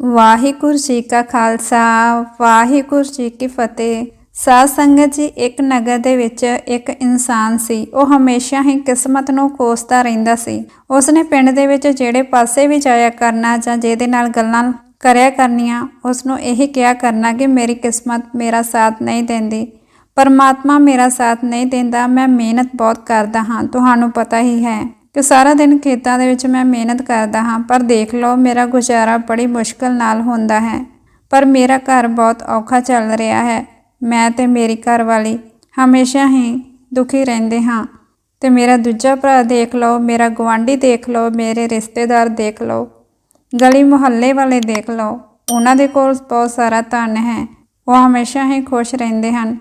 ਵਾਹਿਗੁਰੂ ਜੀ ਕਾ ਖਾਲਸਾ, ਵਾਹਿਗੁਰੂ ਜੀ ਕੀ ਫਤਿਹ। ਸਾਧ ਸੰਗਤ ਜੀ, ਇੱਕ ਨਗਰ ਦੇ ਵਿੱਚ ਇੱਕ ਇਨਸਾਨ ਸੀ। ਉਹ ਹਮੇਸ਼ਾ ਹੀ ਕਿਸਮਤ ਨੂੰ ਕੋਸਦਾ ਰਹਿੰਦਾ ਸੀ। ਉਸਨੇ ਪਿੰਡ ਦੇ ਵਿੱਚ ਜਿਹੜੇ ਪਾਸੇ ਵੀ ਜਾਇਆ ਕਰਨਾ ਜਾਂ ਜਿਹਦੇ ਨਾਲ ਗੱਲਾਂ ਕਰਿਆ ਕਰਨੀਆਂ ਉਸ ਨੂੰ ਇਹੀ ਕਿਹਾ ਕਰਨਾ ਕਿ ਮੇਰੀ ਕਿਸਮਤ ਮੇਰਾ ਸਾਥ ਨਹੀਂ ਦਿੰਦੀ। ਪਰਮਾਤਮਾ ਮੇਰਾ ਸਾਥ ਨਹੀਂ ਦਿੰਦਾ, ਮੈਂ ਮਿਹਨਤ ਬਹੁਤ ਕਰਦਾ ਹਾਂ, ਤੁਹਾਨੂੰ ਪਤਾ ਹੀ ਹੈ। ਕਿ ਸਾਰਾ ਦਿਨ ਖੇਤਾਂ ਦੇ ਵਿੱਚ ਮੈਂ ਮਿਹਨਤ ਕਰਦਾ ਹਾਂ, ਪਰ ਦੇਖ ਲਓ, ਮੇਰਾ ਗੁਜ਼ਾਰਾ ਬੜੀ ਮੁਸ਼ਕਲ ਨਾਲ ਹੁੰਦਾ ਹੈ। ਪਰ ਮੇਰਾ ਘਰ ਬਹੁਤ ਔਖਾ ਚੱਲ ਰਿਹਾ ਹੈ। ਮੈਂ ਤੇ ਮੇਰੀ ਘਰਵਾਲੀ ਹਮੇਸ਼ਾ ਹੀ ਦੁਖੀ ਰਹਿੰਦੇ ਹਾਂ। ਤੇ ਮੇਰਾ ਦੂਜਾ ਭਰਾ ਦੇਖ ਲਓ, ਮੇਰਾ ਗਵਾਂਢੀ ਦੇਖ ਲਓ, ਮੇਰੇ ਰਿਸ਼ਤੇਦਾਰ ਦੇਖ ਲਓ, ਗਲੀ ਮੁਹੱਲੇ ਵਾਲੇ ਦੇਖ ਲਓ, ਉਹਨਾਂ ਦੇ ਕੋਲ ਬਹੁਤ ਸਾਰਾ ਧਨ ਹੈ। ਉਹ ਹਮੇਸ਼ਾ ਹੀ ਖੁਸ਼ ਰਹਿੰਦੇ ਹਨ।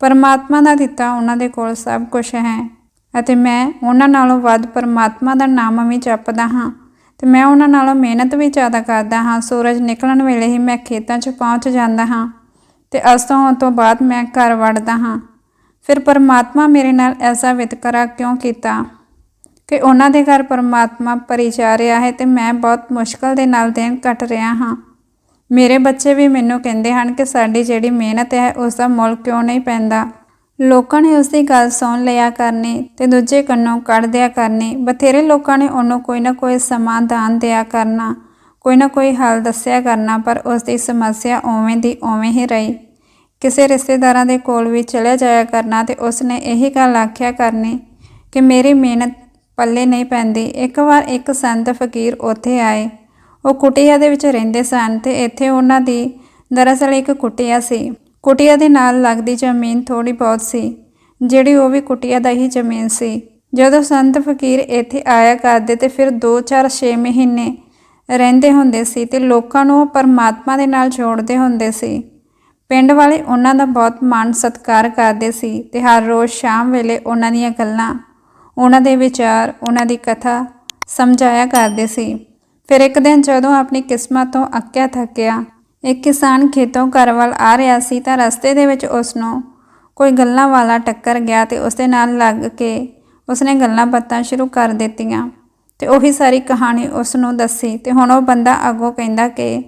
ਪਰਮਾਤਮਾ ਦਾ ਦਿੱਤਾ ਉਹਨਾਂ ਦੇ ਕੋਲ ਸਭ ਕੁਝ ਹੈ। ਅਤੇ ਮੈਂ ਉਹਨਾਂ ਨਾਲੋਂ ਵੱਧ ਪਰਮਾਤਮਾ ਦਾ ਨਾਮ ਵੀ ਜਪਦਾ ਹਾਂ ਤੇ ਮੈਂ ਉਹਨਾਂ ਨਾਲੋਂ ਮਿਹਨਤ ਵੀ ਜ਼ਿਆਦਾ ਕਰਦਾ ਹਾਂ। ਸੂਰਜ ਨਿਕਲਣ ਵੇਲੇ ਹੀ ਮੈਂ ਖੇਤਾਂ 'ਚ ਪਹੁੰਚ ਜਾਂਦਾ ਹਾਂ ਤੇ ਅਸਤੋਂ ਹੋਣ ਤੋਂ ਬਾਅਦ ਮੈਂ ਘਰ ਵੜਦਾ ਹਾਂ। ਫਿਰ ਪਰਮਾਤਮਾ ਮੇਰੇ ਨਾਲ ਐਸਾ ਵਿਤਕਰਾ ਕਿਉਂ ਕੀਤਾ ਕਿ ਉਹਨਾਂ ਦੇ ਘਰ ਪਰਮਾਤਮਾ ਪਰੀ ਜਾ ਰਿਹਾ ਹੈ ਤੇ ਮੈਂ ਬਹੁਤ ਮੁਸ਼ਕਲ ਦੇ ਨਾਲ ਦਿਨ ਕੱਟ ਰਿਹਾ ਹਾਂ। ਮੇਰੇ ਬੱਚੇ ਵੀ ਮੈਨੂੰ ਕਹਿੰਦੇ ਹਨ ਕਿ ਸਾਡੀ ਜਿਹੜੀ ਮਿਹਨਤ ਹੈ, ਉਸ ਦਾ ਮੁੱਲ ਕਿਉਂ ਨਹੀਂ ਪੈਂਦਾ? ਲੋਕਾਂ ਨੇ ਉਸ ਦੀ ਗੱਲ ਸੁਣ ਲਿਆ ਕਰਨੀ ਤੇ ਦੂਜੇ ਕੰਨੋਂ ਕੱਢ ਦਿਆ ਕਰਨੀ। ਬਥੇਰੇ ਲੋਕਾਂ ਨੇ ਉਹਨੂੰ ਕੋਈ ਨਾ ਕੋਈ ਸਮਾਧਾਨ ਦਿਆ ਕਰਨਾ, ਕੋਈ ਨਾ ਕੋਈ ਹੱਲ ਦੱਸਿਆ ਕਰਨਾ, ਪਰ ਉਸ ਦੀ ਸਮੱਸਿਆ ਉਵੇਂ ਦੀ ਉਵੇਂ ਹੀ ਰਹੀ। ਕਿਸੇ ਰਿਸ਼ਤੇਦਾਰਾਂ ਦੇ ਕੋਲ ਵੀ ਚਲੇ ਜਾਇਆ ਕਰਨਾ ਤੇ ਉਸ ਨੇ ਇਹੀ ਗੱਲ ਆਖਿਆ ਕਰਨੀ ਕਿ ਮੇਰੀ ਮਿਹਨਤ ਪੱਲੇ ਨਹੀਂ ਪੈਂਦੀ। ਇੱਕ ਵਾਰ ਇੱਕ ਸੰਤ ਫਕੀਰ ਉੱਥੇ ਆਏ। ਉਹ ਕੁਟੀਆ ਦੇ ਵਿੱਚ ਰਹਿੰਦੇ ਸਨ ਤੇ ਇੱਥੇ ਉਹਨਾਂ ਦੀ ਦਰਅਸਲ ਇੱਕ ਕੁਟੀਆ ਸੀ। ਕੁਟੀਆ ਦੇ ਨਾਲ ਲੱਗਦੀ ਜ਼ਮੀਨ ਥੋੜੀ ਬਹੁਤ ਸੀ, ਜਿਹੜੀ ਉਹ ਵੀ ਕੁਟੀਆ ਦਾ ਹੀ ਜ਼ਮੀਨ ਸੀ। ਜਦੋਂ ਸੰਤ ਫਕੀਰ ਇੱਥੇ ਆਇਆ ਕਰਦੇ ਤੇ ਫਿਰ 2-4 6 ਮਹੀਨੇ ਰਹਿੰਦੇ ਹੁੰਦੇ ਸੀ ਤੇ ਲੋਕਾਂ ਨੂੰ ਪਰਮਾਤਮਾ ਦੇ ਨਾਲ ਜੋੜਦੇ ਹੁੰਦੇ ਸੀ। ਪਿੰਡ ਵਾਲੇ ਉਹਨਾਂ ਦਾ ਬਹੁਤ ਮਾਣ ਸਤਿਕਾਰ ਕਰਦੇ ਸੀ ਤੇ ਹਰ ਰੋਜ਼ ਸ਼ਾਮ ਵੇਲੇ ਉਹਨਾਂ ਦੀਆਂ ਗੱਲਾਂ, ਉਹਨਾਂ ਦੇ ਵਿਚਾਰ, ਉਹਨਾਂ ਦੀ ਕਥਾ ਸਮਝਾਇਆ ਕਰਦੇ ਸੀ। ਫਿਰ ਇੱਕ ਦਿਨ ਜਦੋਂ ਆਪਣੀ ਕਿਸਮਤ ਤੋਂ ਅੱਕਿਆ ਥੱਕਿਆ ਇੱਕ ਕਿਸਾਨ ਖੇਤੋਂ ਘਰ ਵੱਲ ਆ ਰਿਹਾ ਸੀ ਤਾਂ ਰਸਤੇ ਦੇ ਵਿੱਚ ਉਸ ਨੂੰ ਕੋਈ ਗੱਲਾਂ ਵਾਲਾ ਟੱਕਰ ਗਿਆ ਤੇ ਉਸ ਦੇ ਨਾਲ ਲੱਗ ਕੇ ਉਸਨੇ ਗੱਲਾਂ ਬਾਤਾਂ ਸ਼ੁਰੂ ਕਰ ਦਿੱਤੀਆਂ ਤੇ ਉਹੀ ਸਾਰੀ ਕਹਾਣੀ ਉਸ ਨੂੰ ਦੱਸੀ ਤੇ ਹੁਣ ਉਹ ਬੰਦਾ ਅੱਗੋਂ ਕਹਿੰਦਾ ਕਿ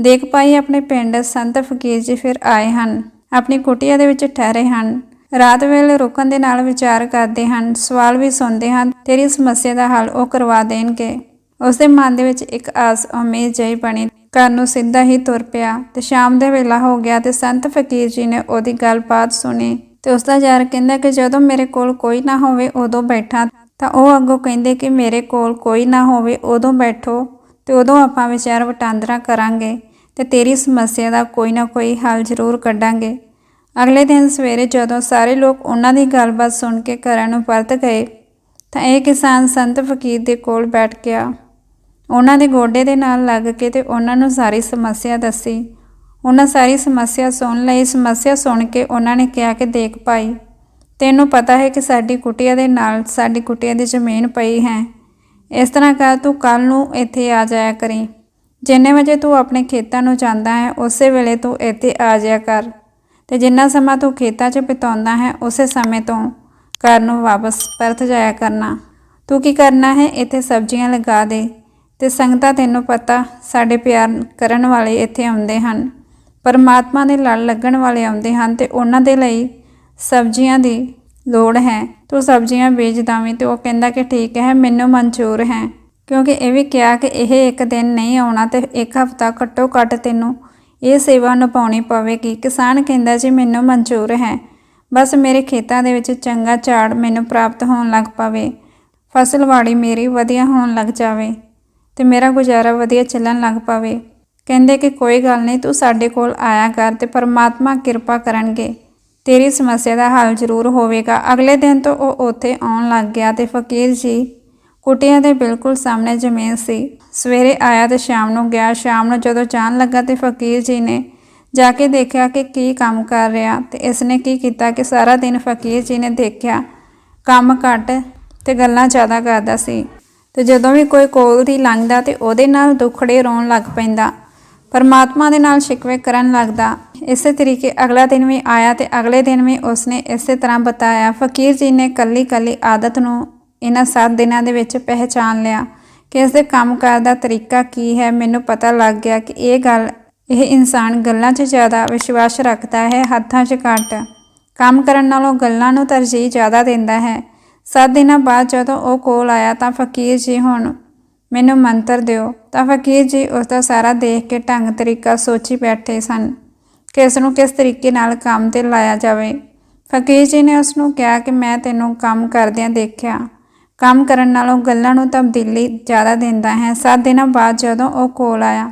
ਦੇਖ ਪਾਈ ਆਪਣੇ ਪਿੰਡ ਸੰਤ ਫਕੀਰ ਜੀ ਫਿਰ ਆਏ ਹਨ। ਆਪਣੀ ਕੁਟੀਆ ਦੇ ਵਿੱਚ ਠਹਿਰੇ ਹਨ। ਰਾਤ ਵੇਲੇ ਰੁਕਣ ਦੇ ਨਾਲ ਵਿਚਾਰ ਕਰਦੇ ਹਨ। ਸਵਾਲ ਵੀ ਸੁਣਦੇ ਹਨ। ਤੇਰੀ ਸਮੱਸਿਆ ਦਾ ਹੱਲ ਉਹ ਕਰਵਾ ਦੇਣਗੇ। ਉਸ ਦੇ ਮਨ ਦੇ ਵਿੱਚ ਇੱਕ ਆਸ ਉਮੀਦ ਜਿਹੀ ਬਣੀ ਘਰ ਨੂੰ ਸਿੱਧਾ ਹੀ ਤੁਰ ਪਿਆ ਤੇ ਸ਼ਾਮ ਦੇ ਵੇਲਾ ਹੋ ਗਿਆ ਤੇ ਸੰਤ ਫਕੀਰ ਜੀ ਨੇ ਉਹਦੀ ਗੱਲਬਾਤ ਸੁਣੀ ਤੇ ਉਸ ਦਾ ਯਾਰ ਕਹਿੰਦਾ ਕਿ ਜਦੋਂ ਮੇਰੇ ਕੋਲ ਕੋਈ ਨਾ ਹੋਵੇ ਉਦੋਂ ਬੈਠਾ ਤਾਂ ਉਹ ਅੱਗੋਂ ਕਹਿੰਦੇ ਕਿ ਮੇਰੇ ਕੋਲ ਕੋਈ ਨਾ ਹੋਵੇ ਉਦੋਂ ਬੈਠੋ ਤੇ ਉਦੋਂ ਆਪਾਂ ਵਿਚਾਰ ਵਟਾਂਦਰਾ ਕਰਾਂਗੇ ਤੇ ਤੇਰੀ ਸਮੱਸਿਆ ਦਾ ਕੋਈ ਨਾ ਕੋਈ ਹੱਲ ਜ਼ਰੂਰ ਕੱਢਾਂਗੇ। ਅਗਲੇ ਦਿਨ ਸਵੇਰੇ ਜਦੋਂ ਸਾਰੇ ਲੋਕ ਉਹਨਾਂ ਦੀ ਗੱਲਬਾਤ ਸੁਣ ਕੇ ਘਰਾਂ ਨੂੰ ਪਰਤ ਗਏ ਤਾਂ ਇਹ ਕਿਸਾਨ ਸੰਤ ਫਕੀਰ ਦੇ ਕੋਲ ਬੈਠ ਗਿਆ। ਉਹਨਾਂ ਦੇ ਗੋਡੇ ਦੇ ਨਾਲ ਲੱਗ ਕੇ ਤੇ ਉਹਨਾਂ ਨੂੰ ਸਾਰੀ ਸਮੱਸਿਆ ਦੱਸੀ। ਉਹਨਾਂ ਸਾਰੀ ਸਮੱਸਿਆ ਸੁਣ ਲਈ। ਸਮੱਸਿਆ ਸੁਣ ਕੇ ਉਹਨਾਂ ਨੇ ਕਿਹਾ ਕਿ, ਦੇਖ ਭਾਈ, ਤੈਨੂੰ ਪਤਾ ਹੈ ਕਿ ਸਾਡੀ ਕੁਟੀਆ ਦੇ ਨਾਲ ਸਾਡੀ ਕੁਟੀਆ ਦੀ ਜ਼ਮੀਨ ਪਈ ਹੈ। ਇਸ ਤਰ੍ਹਾਂ ਕਰ, ਤੂੰ ਕੱਲ ਨੂੰ ਇੱਥੇ ਆ ਜਾਇਆ ਕਰੀ। ਜਿੰਨੇ ਵਜੇ ਤੂੰ ਆਪਣੇ ਖੇਤਾਂ ਨੂੰ ਜਾਂਦਾ ਹੈ, ਉਸੇ ਵੇਲੇ ਤੂੰ ਇੱਥੇ ਆ ਜਾਇਆ ਕਰ। ਤੇ ਜਿੰਨਾ ਸਮਾਂ ਤੂੰ ਖੇਤਾਂ 'ਚ ਬਿਤਾਉਂਦਾ ਹੈ, ਉਸੇ ਸਮੇਂ ਤੋਂ ਘਰ ਨੂੰ ਵਾਪਸ ਪਰਤ ਜਾਇਆ ਕਰਨਾ। ਤੂੰ ਕੀ ਕਰਨਾ ਹੈ? ਇੱਥੇ ਸਬਜ਼ੀਆਂ ਲਗਾ ਦੇ। ਤੇ ਸੰਗਤਾਂ ਤੈਨੂੰ ਪਤਾ ਸਾਡੇ ਪਿਆਰ ਕਰਨ ਵਾਲੇ ਇੱਥੇ ਆਉਂਦੇ ਹਨ। ਪਰਮਾਤਮਾ ਦੇ ਲੜ ਲੱਗਣ ਵਾਲੇ ਆਉਂਦੇ ਹਨ ਤੇ ਉਹਨਾਂ ਦੇ ਲਈ ਸਬਜ਼ੀਆਂ ਦੀ ਲੋੜ ਹੈ। ਤੂੰ ਸਬਜ਼ੀਆਂ ਵੇਚ ਦਾਵੇਂ ਤੇ ਉਹ ਕਹਿੰਦਾ ਕਿ ਠੀਕ ਹੈ, ਮੈਨੂੰ ਮਨਜ਼ੂਰ ਹੈ। ਕਿਉਂਕਿ ਇਹ ਵੀ ਕਿਹਾ ਕਿ ਇਹ ਇੱਕ ਦਿਨ ਨਹੀਂ ਆਉਣਾ ਤੇ ਇੱਕ ਹਫ਼ਤਾ ਘੱਟੋ ਘੱਟ ਤੈਨੂੰ ਇਹ ਸੇਵਾ ਨਿਭਾਉਣੀ ਪਵੇਗੀ। ਕਿਸਾਨ ਕਹਿੰਦਾ, ਜੀ, ਮੈਨੂੰ ਮਨਜ਼ੂਰ ਹੈ। ਬਸ ਮੇਰੇ ਖੇਤਾਂ ਦੇ ਵਿੱਚ ਚੰਗਾ ਝਾੜ ਮੈਨੂੰ ਪ੍ਰਾਪਤ ਹੋਣ ਲੱਗ ਪਵੇ। ਫਸਲਵਾੜੀ ਮੇਰੀ ਵਧੀਆ ਹੋਣ ਲੱਗ ਜਾਵੇ। ਤੇ ਮੇਰਾ ਗੁਜ਼ਾਰਾ ਵਧੀਆ ਚੱਲਣ ਲੱਗ ਪਵੇ। ਕਹਿੰਦੇ ਕਿ ਕੋਈ ਗੱਲ ਨਹੀਂ, ਤੂੰ ਸਾਡੇ ਕੋਲ ਆਇਆ ਕਰ ਤੇ ਪਰਮਾਤਮਾ ਕਿਰਪਾ ਕਰਨਗੇ। ਤੇਰੀ ਸਮੱਸਿਆ ਦਾ ਹੱਲ ਜ਼ਰੂਰ ਹੋਵੇਗਾ। ਅਗਲੇ ਦਿਨ ਤੋਂ ਉਹ ਉੱਥੇ ਆਉਣ ਲੱਗ ਗਿਆ ਤੇ ਫਕੀਰ ਜੀ ਕੁਟੀਆਂ ਦੇ ਬਿਲਕੁਲ ਸਾਹਮਣੇ ਜ਼ਮੀਨ ਸੀ। ਸਵੇਰੇ ਆਇਆ ਤੇ ਸ਼ਾਮ ਨੂੰ ਗਿਆ। ਸ਼ਾਮ ਨੂੰ ਜਦੋਂ ਜਾਣ ਲੱਗਾ ਤੇ ਫਕੀਰ ਜੀ ਨੇ ਜਾ ਕੇ ਦੇਖਿਆ ਕਿ ਕੀ ਕੰਮ ਕਰ ਰਿਹਾ ਤੇ ਇਸ ਨੇ ਕੀ ਕੀਤਾ ਕਿ ਸਾਰਾ ਦਿਨ ਫਕੀਰ ਜੀ ਨੇ ਦੇਖਿਆ ਕੰਮ ਘੱਟ ਤੇ ਗੱਲਾਂ ਜ਼ਿਆਦਾ ਕਰਦਾ ਸੀ। ਤੇ ਜਦੋਂ ਵੀ ਕੋਈ ਕੋਲ ਦੀ ਲੰਘਦਾ ਤੇ ਉਹਦੇ ਨਾਲ ਦੁਖੜੇ ਰੋਣ ਲੱਗ ਪੈਂਦਾ। ਪਰਮਾਤਮਾ ਦੇ ਨਾਲ ਸ਼ਿਕਵੇ ਕਰਨ ਲੱਗਦਾ। ਇਸੇ ਤਰੀਕੇ ਅਗਲਾ ਦਿਨ ਵੀ ਆਇਆ ਤੇ ਅਗਲੇ ਦਿਨ ਵੀ ਉਸਨੇ ਇਸੇ ਤਰ੍ਹਾਂ ਬਤਾਇਆ, ਫਕੀਰ ਜੀ ਨੇ ਕੱਲੀ ਕੱਲੀ ਆਦਤ ਨੂੰ ਇਹਨਾਂ 7 ਦਿਨਾਂ ਦੇ ਵਿੱਚ ਪਹਿਚਾਨ ਲਿਆ ਕਿ ਇਸ ਦੇ ਕੰਮਕਾਰ ਦਾ ਤਰੀਕਾ ਕੀ ਹੈ। ਮੈਨੂੰ ਪਤਾ ਲੱਗ ਗਿਆ ਕਿ ਇਹ ਗੱਲ, ਇਹ ਇਨਸਾਨ ਗੱਲਾਂ 'ਚ ਜ਼ਿਆਦਾ ਵਿਸ਼ਵਾਸ ਰੱਖਦਾ ਹੈ, ਹੱਥਾਂ 'ਚ ਘੱਟ। ਕੰਮ ਕਰਨ ਨਾਲੋਂ ਗੱਲਾਂ ਨੂੰ ਤਰਜੀਹ ਜ਼ਿਆਦਾ ਦਿੰਦਾ ਹੈ। ਸੱਤ ਦਿਨਾਂ ਬਾਅਦ ਜਦੋਂ ਉਹ ਕੋਲ ਆਇਆ ਤਾਂ ਫਕੀਰ ਜੀ ਹੁਣ ਮੈਨੂੰ ਮੰਤਰ ਦਿਓ। ਤਾਂ ਫਕੀਰ ਜੀ ਉਸ ਦਾ ਸਾਰਾ ਦੇਖ ਕੇ ਢੰਗ ਤਰੀਕਾ ਸੋਚੀ ਬੈਠੇ ਸਨ ਕਿ ਇਸ ਨੂੰ ਕਿਸ ਤਰੀਕੇ ਨਾਲ ਕੰਮ ਤੇ ਲਾਇਆ ਜਾਵੇ। ਫਕੀਰ ਜੀ ਨੇ ਉਸ ਨੂੰ ਕਿਹਾ ਕਿ ਮੈਂ ਤੈਨੂੰ ਕੰਮ ਕਰਦਿਆਂ ਦੇਖਿਆ। ਕੰਮ ਕਰਨ ਨਾਲੋਂ ਗੱਲਾਂ ਨੂੰ ਤਬਦੀਲੀ ਜ਼ਿਆਦਾ ਦਿੰਦਾ ਹੈ। ਸੱਤ ਦਿਨਾਂ ਬਾਅਦ ਜਦੋਂ ਉਹ ਕੋਲ ਆਇਆ,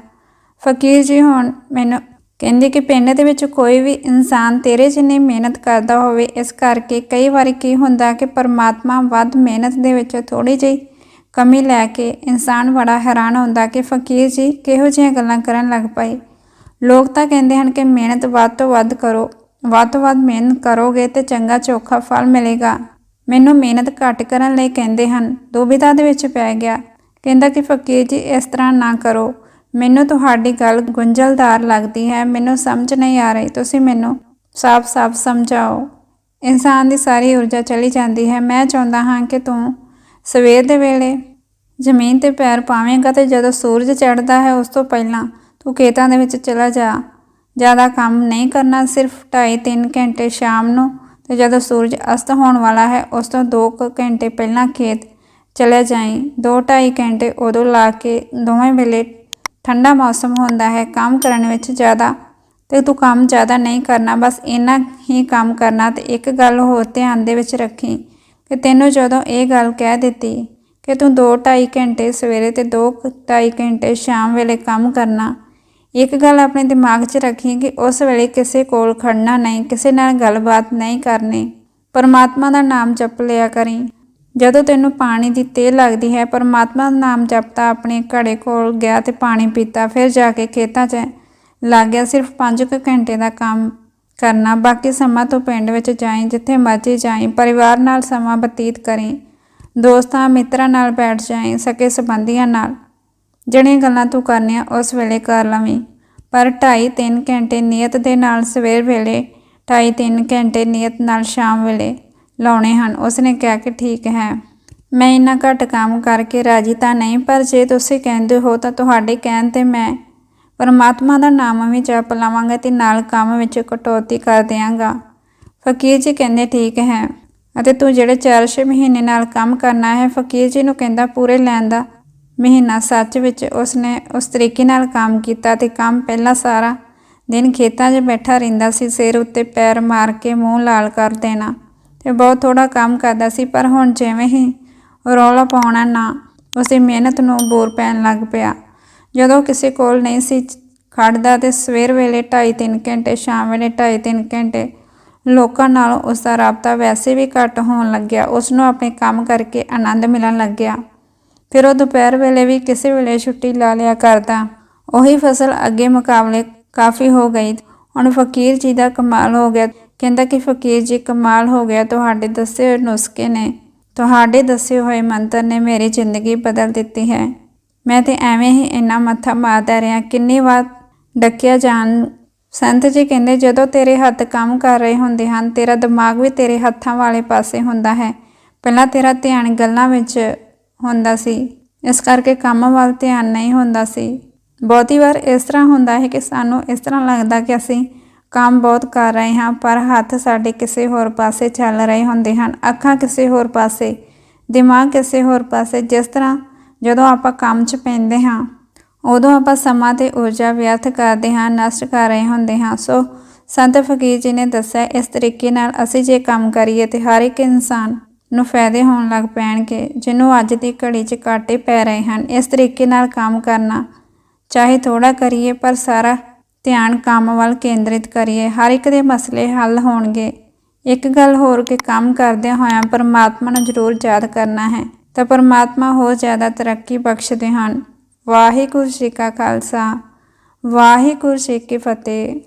ਫਕੀਰ ਜੀ ਹੁਣ ਮੈਨੂੰ ਕਹਿੰਦੇ ਕਿ ਪਿੰਡ ਦੇ ਵਿੱਚ ਕੋਈ ਵੀ ਇਨਸਾਨ ਤੇਰੇ ਜਿੰਨੀ ਮਿਹਨਤ ਕਰਦਾ ਹੋਵੇ, ਇਸ ਕਰਕੇ ਕਈ ਵਾਰੀ ਕੀ ਹੁੰਦਾ ਕਿ ਪਰਮਾਤਮਾ ਵੱਧ ਮਿਹਨਤ ਦੇ ਵਿੱਚ ਥੋੜੀ ਜਿਹੀ ਕਮੀ ਲੈ ਕੇ ਇਨਸਾਨ ਬੜਾ ਹੈਰਾਨ ਹੁੰਦਾ ਕਿ ਫਕੀਰ ਜੀ ਕਿਹੋ ਜਿਹੀਆਂ ਗੱਲਾਂ ਕਰਨ ਲੱਗ ਪਏ। ਲੋਕ ਤਾਂ ਕਹਿੰਦੇ ਹਨ ਕਿ ਮਿਹਨਤ ਵੱਧ ਤੋਂ ਵੱਧ ਕਰੋ, ਵੱਧ ਤੋਂ ਵੱਧ ਮਿਹਨਤ ਕਰੋਗੇ ਤੇ ਚੰਗਾ ਚੋਖਾ ਫਲ ਮਿਲੇਗਾ। ਮੈਨੂੰ ਮਿਹਨਤ ਘੱਟ ਕਰਨ ਲਈ ਕਹਿੰਦੇ ਹਨ, ਦੁਬਿਧਾ ਦੇ ਵਿੱਚ ਪੈ ਗਿਆ। ਕਹਿੰਦਾ ਕਿ ਫਕੀਰ ਜੀ ਇਸ ਤਰ੍ਹਾਂ ਨਾ ਕਰੋ। ਮੈਨੂੰ ਤੁਹਾਡੀ ਗੱਲ ਗੁੰਝਲਦਾਰ ਲੱਗਦੀ ਹੈ, ਮੈਨੂੰ ਸਮਝ ਨਹੀਂ ਆ ਰਹੀ। ਤੁਸੀਂ ਮੈਨੂੰ ਸਾਫ਼-ਸਾਫ਼ ਸਮਝਾਓ। ਇਨਸਾਨ ਦੀ ਸਾਰੀ ਊਰਜਾ ਚਲੀ ਜਾਂਦੀ ਹੈ। ਮੈਂ ਚਾਹੁੰਦਾ ਹਾਂ ਕਿ ਤੂੰ ਸਵੇਰ ਦੇ ਵੇਲੇ ਜ਼ਮੀਨ ਤੇ ਪੈਰ ਪਾਵੇਂਗਾ ਤੇ ਜਦੋਂ ਸੂਰਜ ਚੜ੍ਹਦਾ ਹੈ, ਉਸ ਤੋਂ ਪਹਿਲਾਂ ਤੂੰ ਖੇਤਾਂ ਦੇ ਵਿੱਚ ਚਲਾ ਜਾ। ਜ਼ਿਆਦਾ ਕੰਮ ਨਹੀਂ ਕਰਨਾ, ਸਿਰਫ 2.5-3 ਘੰਟੇ ਸ਼ਾਮ ਨੂੰ ਤੇ ਜਦੋਂ ਸੂਰਜ ਅਸਤ ਹੋਣ ਵਾਲਾ ਹੈ, ਉਸ ਤੋਂ 2 ਘੰਟੇ ਪਹਿਲਾਂ ਖੇਤ ਚਲੇ ਜਾਈਂ। 2-2.5 ਘੰਟੇ ਉਦੋਂ ਲਾ ਕੇ ਦੋਵੇਂ ਵੇਲੇ ਠੰਡਾ ਮੌਸਮ ਹੁੰਦਾ ਹੈ, ਕੰਮ ਕਰਨ ਵਿੱਚ ਜ਼ਿਆਦਾ ਤੇ ਤੂੰ ਕੰਮ ਜ਼ਿਆਦਾ ਨਹੀਂ ਕਰਨਾ, ਬਸ ਇੰਨਾ ਹੀ ਕੰਮ ਕਰਨਾ ਤੇ ਇੱਕ ਗੱਲ ਹੋਰ ਧਿਆਨ ਦੇ ਵਿੱਚ ਰੱਖੀ ਕਿ ਤੈਨੂੰ ਜਦੋਂ ਇਹ ਗੱਲ ਕਹਿ ਦਿੱਤੀ ਕਿ ਤੂੰ 2-2.5 ਘੰਟੇ ਸਵੇਰੇ ਤੇ 2-2.5 ਘੰਟੇ ਸ਼ਾਮ ਵੇਲੇ ਕੰਮ ਕਰਨਾ, ਇੱਕ ਗੱਲ ਆਪਣੇ ਦਿਮਾਗ 'ਚ ਰੱਖੀ ਕਿ ਉਸ ਵੇਲੇ ਕਿਸੇ ਕੋਲ ਖੜਨਾ ਨਹੀਂ, ਕਿਸੇ ਨਾਲ ਗੱਲਬਾਤ ਨਹੀਂ ਕਰਨੀ, ਪਰਮਾਤਮਾ ਦਾ ਨਾਮ ਜਪ ਲਿਆ ਕਰੀ। ਜਦੋਂ ਤੈਨੂੰ ਪਾਣੀ ਦੀ ਤੇਲ ਲੱਗਦੀ ਹੈ, ਪਰਮਾਤਮਾ ਦਾ ਨਾਮ ਜਪਤਾ, ਆਪਣੇ ਘੜੇ ਕੋਲ ਗਿਆ ਤੇ ਪਾਣੀ ਪੀਤਾ, ਫਿਰ ਜਾ ਕੇ ਖੇਤਾਂ 'ਚ ਲੱਗ ਗਿਆ। ਸਿਰਫ 5 ਘੰਟੇ ਦਾ ਕੰਮ ਕਰਨਾ, ਬਾਕੀ ਸਮਾਂ ਤੋਂ ਪਿੰਡ ਵਿੱਚ ਜਾਈ, ਜਿੱਥੇ ਮਰਜ਼ੀ ਜਾਈ, ਪਰਿਵਾਰ ਨਾਲ ਸਮਾਂ ਬਤੀਤ ਕਰੀਂ, ਦੋਸਤਾਂ, ਮਿੱਤਰਾਂ ਨਾਲ ਬੈਠ ਜਾਈ, ਸਕੇ ਸੰਬੰਧੀਆਂ ਨਾਲ। ਜਿਹੜੀਆਂ ਗੱਲਾਂ ਤੂੰ ਕਰਨੀਆਂ, ਉਸ ਵੇਲੇ ਕਰ ਲਵੀਂ। ਪਰ 2.5-3 ਘੰਟੇ ਨਿਯਤ ਦੇ ਨਾਲ ਸਵੇਰ ਵੇਲੇ 2.5-3 ਘੰਟੇ ਨਿਯਤ ਨਾਲ ਸ਼ਾਮ ਵੇਲੇ ਲਾਉਣੇ ਹਨ। ਉਸਨੇ ਕਿਹਾ ਕਿ ਠੀਕ ਹੈ। ਮੈਂ ਇੰਨਾ ਘੱਟ ਕੰਮ ਕਰਕੇ ਰਾਜੀ ਤਾਂ ਨਹੀਂ, ਪਰ ਜੇ ਤੁਸੀਂ ਕਹਿੰਦੇ ਹੋ ਤਾਂ ਤੁਹਾਡੇ ਕਹਿਣ ਤੇ ਮੈਂ ਪਰਮਾਤਮਾ ਦਾ ਨਾਮ ਵੀ ਜਪ ਲਵਾਂਗਾ ਤੇ ਨਾਲ ਕੰਮ ਵਿੱਚ ਕਟੌਤੀ ਕਰ ਦਿਆਂਗਾ। ਫਕੀਰ ਜੀ ਕਹਿੰਦੇ, ਠੀਕ ਹੈ। ਅਤੇ ਤੂੰ ਜਿਹੜੇ 4-6 ਮਹੀਨੇ ਨਾਲ ਕੰਮ ਕਰਨਾ ਹੈ, ਫਕੀਰ ਜੀ ਨੂੰ ਕਹਿੰਦਾ, ਪੂਰੇ ਲੈਣ ਦਾ ਮਹੀਨਾ ਸੱਚ ਵਿੱਚ ਉਸਨੇ ਉਸ ਤਰੀਕੇ ਨਾਲ ਕੰਮ ਕੀਤਾ ਤੇ ਕੰਮ ਪਹਿਲਾਂ ਸਾਰਾ ਦਿਨ ਖੇਤਾਂ 'ਚ ਬੈਠਾ ਰਹਿੰਦਾ ਸੀ, ਸਿਰ ਉੱਤੇ ਪੈਰ ਮਾਰ ਕੇ ਮੂੰਹ ਲਾਲ ਕਰ ਦੇਣਾ। ਤੇ ਬਹੁਤ ਥੋੜਾ ਕੰਮ ਕਰਦਾ ਸੀ, ਪਰ ਹੁਣ ਜਿਵੇਂ ਹੀ ਰੌਲਾ ਪਾਉਣਾ ਨਾ ਉਸੇ ਮਿਹਨਤ ਨੂੰ ਬੋਰ ਪੈਣ ਲੱਗ ਪਿਆ। ਜਦੋਂ ਕਿਸੇ ਕੋਲ ਨਹੀਂ ਸੀ ਖੜਦਾ ਤੇ ਸਵੇਰ ਵੇਲੇ 2.5-3 ਘੰਟੇ, ਸ਼ਾਮ ਵੇਲੇ 2.5-3 ਘੰਟੇ, ਲੋਕਾਂ ਨਾਲ ਉਸ ਦਾ ਰਾਬਤਾ ਵੈਸੇ ਵੀ ਘੱਟ ਹੋਣ ਲੱਗਿਆ। ਉਸ ਨੂੰ ਆਪਣੇ ਕੰਮ ਕਰਕੇ ਆਨੰਦ ਮਿਲਣ ਲੱਗਿਆ। ਫਿਰ ਉਹ ਦੁਪਹਿਰ ਵੇਲੇ ਵੀ ਕਿਸੇ ਵੇਲੇ ਛੁੱਟੀ ਲਾ ਲਿਆ ਕਰਦਾ। ਉਹੀ ਫਸਲ ਅੱਗੇ ਮੁਕਾਬਲੇ ਕਾਫੀ ਹੋ ਗਈ। ਹੁਣ ਫਕੀਰ ਜੀ ਦਾ ਕਮਾਲ ਹੋ ਗਿਆ। ਕਹਿੰਦਾ ਕਿ ਫਕੀਰ ਜੀ, ਕਮਾਲ ਹੋ ਗਿਆ, ਤੁਹਾਡੇ ਦੱਸੇ ਹੋਏ ਨੁਸਖੇ ਨੇ। ਤੁਹਾਡੇ ਦੱਸੇ ਹੋਏ ਮੰਤਰ ਨੇ ਮੇਰੀ ਜ਼ਿੰਦਗੀ ਬਦਲ ਦਿੱਤੀ ਹੈ। ਮੈਂ ਤੇ ਐਵੇਂ ਹੀ ਇੰਨਾ ਮੱਥਾ ਮਾਰਦਾ ਰਿਹਾ, ਕਿੰਨੀ ਵਾਰ ਡੱਕਿਆ ਜਾਣ। ਸੰਤ ਜੀ ਕਹਿੰਦੇ, ਜਦੋਂ ਤੇਰੇ ਹੱਥ ਕੰਮ ਕਰ ਰਹੇ ਹੁੰਦੇ ਹਨ, ਤੇਰਾ ਦਿਮਾਗ ਵੀ ਤੇਰੇ ਹੱਥਾਂ ਵਾਲੇ ਪਾਸੇ ਹੁੰਦਾ ਹੈ। ਪਹਿਲਾਂ ਤੇਰਾ ਧਿਆਨ ਗੱਲਾਂ ਵਿੱਚ ਹੁੰਦਾ ਸੀ। ਇਸ ਕਰਕੇ ਕੰਮ ਵੱਲ ਧਿਆਨ ਨਹੀਂ ਹੁੰਦਾ ਸੀ। ਬਹੁਤੀ ਵਾਰ ਇਸ ਤਰ੍ਹਾਂ ਹੁੰਦਾ ਹੈ ਕਿ ਸਾਨੂੰ ਇਸ ਤਰ੍ਹਾਂ ਲੱਗਦਾ ਕਿ ਅਸੀਂ ਕੰਮ ਬਹੁਤ ਕਰ ਰਹੇ ਹਾਂ, ਪਰ ਹੱਥ ਸਾਡੇ ਕਿਸੇ ਹੋਰ ਪਾਸੇ ਚੱਲ ਰਹੇ ਹੁੰਦੇ ਹਨ। ਅੱਖਾਂ ਕਿਸੇ ਹੋਰ ਪਾਸੇ, ਦਿਮਾਗ ਕਿਸੇ ਹੋਰ ਪਾਸੇ, ਜਿਸ ਤਰ੍ਹਾਂ ਜਦੋਂ ਆਪਾਂ ਕੰਮ 'ਚ ਪੈਂਦੇ ਹਾਂ, ਉਦੋਂ ਆਪਾਂ ਸਮਾਂ ਤੇ ਊਰਜਾ ਵਿਅਰਥ ਕਰਦੇ ਹਾਂ, ਨਸ਼ਟ ਕਰ ਰਹੇ ਹੁੰਦੇ ਹਾਂ। ਸੋ ਸੰਤ ਫਕੀਰ ਜੀ ਨੇ ਦੱਸਿਆ, ਇਸ ਤਰੀਕੇ ਨਾਲ ਅਸੀਂ ਜੇ ਕੰਮ ਕਰੀਏ ਤੇ ਹਰ ਇੱਕ ਇਨਸਾਨ ਨੂੰ ਫਾਇਦੇ ਹੋਣ ਲੱਗ ਪੈਣਗੇ, ਜਿਹਨੂੰ ਅੱਜ ਦੀ ਘੜੀ 'ਚ ਘਾਟੇ ਪੈ ਰਹੇ ਹਨ। ਇਸ ਤਰੀਕੇ ਨਾਲ ਕੰਮ ਕਰਨਾ ਚਾਹੇ ਥੋੜਾ ਕਰੀਏ, ਪਰ ਸਾਰਾ ਧਿਆਨ ਕੰਮ ਵੱਲ ਕੇਂਦਰਿਤ ਕਰੀਏ, ਹਰ ਇੱਕ ਦੇ ਮਸਲੇ ਹੱਲ ਹੋਣਗੇ। ਇੱਕ ਗੱਲ ਹੋਰ ਕਿ ਕੰਮ ਕਰਦਿਆਂ ਹੋਇਆਂ ਪਰਮਾਤਮਾ ਨੂੰ ਜ਼ਰੂਰ ਯਾਦ ਕਰਨਾ ਹੈ, ਤਾਂ ਪਰਮਾਤਮਾ ਹੋਰ ਜ਼ਿਆਦਾ ਤਰੱਕੀ ਬਖਸ਼ਦੇ ਹਨ। ਵਾਹਿਗੁਰੂ ਜੀ ਕਾ ਖਾਲਸਾ, ਵਾਹਿਗੁਰੂ ਜੀ ਕੀ ਫਤਿਹ।